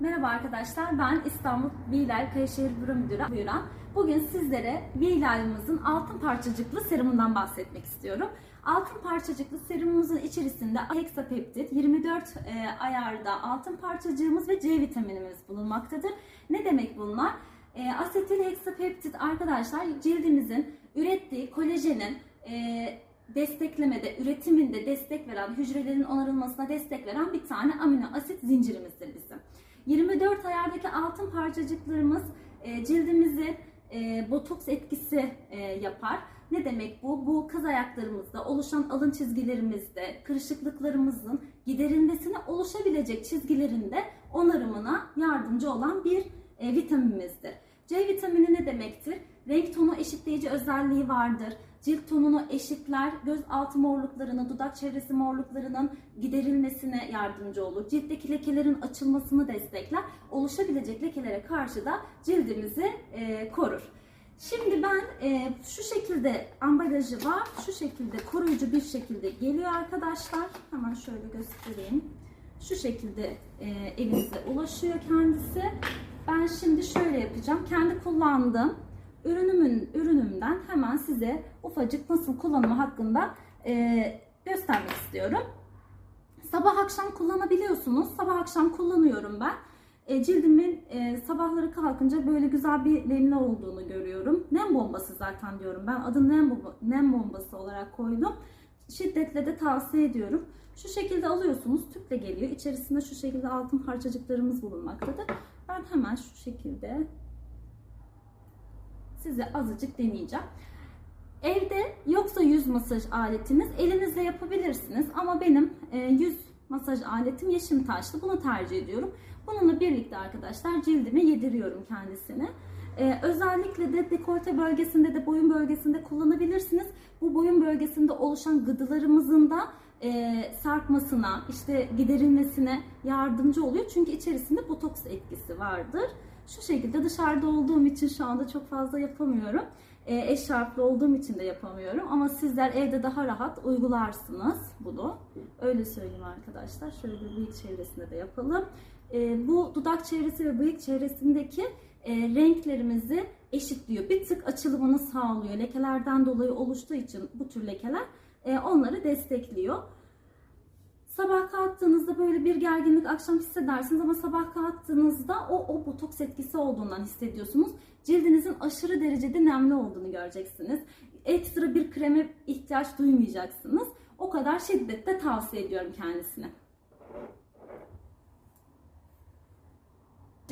Merhaba arkadaşlar, ben İstanbul Bilal Kayaşehir Büro Müdürü Buyuran. Bugün sizlere Bilal'ımızın altın parçacıklı serumundan bahsetmek istiyorum. Altın parçacıklı serumumuzun içerisinde heksapeptit, 24 e, ayarda altın parçacığımız ve C vitaminimiz bulunmaktadır. Ne demek bunlar? E, asetil heksapeptit arkadaşlar cildimizin ürettiği kolajenin e, desteklemede, üretiminde destek veren, hücrelerin onarılmasına destek veren bir tane amino asit zincirimizdir bizim. 24 ayardaki altın parçacıklarımız e, cildimizi e, botoks etkisi e, yapar. Ne demek bu? Bu kaz ayaklarımızda oluşan alın çizgilerimizde, kırışıklıklarımızın giderilmesine oluşabilecek çizgilerinde onarımına yardımcı olan bir vitaminimizdir. C vitamini ne demektir? Renk tonu eşitleyici özelliği vardır. Cilt tonunu eşitler, göz altı morluklarını, dudak çevresi morluklarının giderilmesine yardımcı olur. Ciltteki lekelerin açılmasını destekler. Oluşabilecek lekelere karşı da cildimizi e, korur. Şimdi ben e, şu şekilde ambalajı var, şu şekilde koruyucu bir şekilde geliyor arkadaşlar. Hemen şöyle göstereyim. Şu şekilde e, elinize ulaşıyor kendisi. Ben şimdi şöyle yapacağım. Kendi kullandığım ürünümün ürünümden hemen size ufacık nasıl kullanımı hakkında e, göstermek istiyorum. Sabah akşam kullanabiliyorsunuz. Sabah akşam kullanıyorum ben. E, cildimin e, sabahları kalkınca böyle güzel bir nemli olduğunu görüyorum. Nem bombası zaten diyorum. Ben adını nem, bomba, nem bombası olarak koydum. Şiddetle de tavsiye ediyorum. Şu şekilde alıyorsunuz. Tüple geliyor. İçerisinde şu şekilde altın parçacıklarımız bulunmaktadır. Ben hemen şu şekilde size azıcık deneyeceğim. Evde yoksa yüz masaj aletiniz elinizle yapabilirsiniz ama benim e, yüz masaj aletim yeşim taşlı bunu tercih ediyorum. Bununla birlikte arkadaşlar cildime yediriyorum kendisini. Ee, özellikle de dekolte bölgesinde de boyun bölgesinde kullanabilirsiniz. Bu boyun bölgesinde oluşan gıdılarımızın da e, sarkmasına, işte giderilmesine yardımcı oluyor. Çünkü içerisinde botoks etkisi vardır. Şu şekilde dışarıda olduğum için şu anda çok fazla yapamıyorum. E, eşarplı olduğum için de yapamıyorum. Ama sizler evde daha rahat uygularsınız bunu. Öyle söyleyeyim arkadaşlar. Şöyle bir bıyık çevresinde de yapalım. E, bu dudak çevresi ve bıyık çevresindeki e, renklerimizi eşitliyor. Bir tık açılımını sağlıyor. Lekelerden dolayı oluştuğu için bu tür lekeler e, onları destekliyor. Sabah kalktığınızda böyle bir gerginlik akşam hissedersiniz ama sabah kalktığınızda o, o botoks etkisi olduğundan hissediyorsunuz. Cildinizin aşırı derecede nemli olduğunu göreceksiniz. Ekstra bir kreme ihtiyaç duymayacaksınız. O kadar şiddetle tavsiye ediyorum kendisine.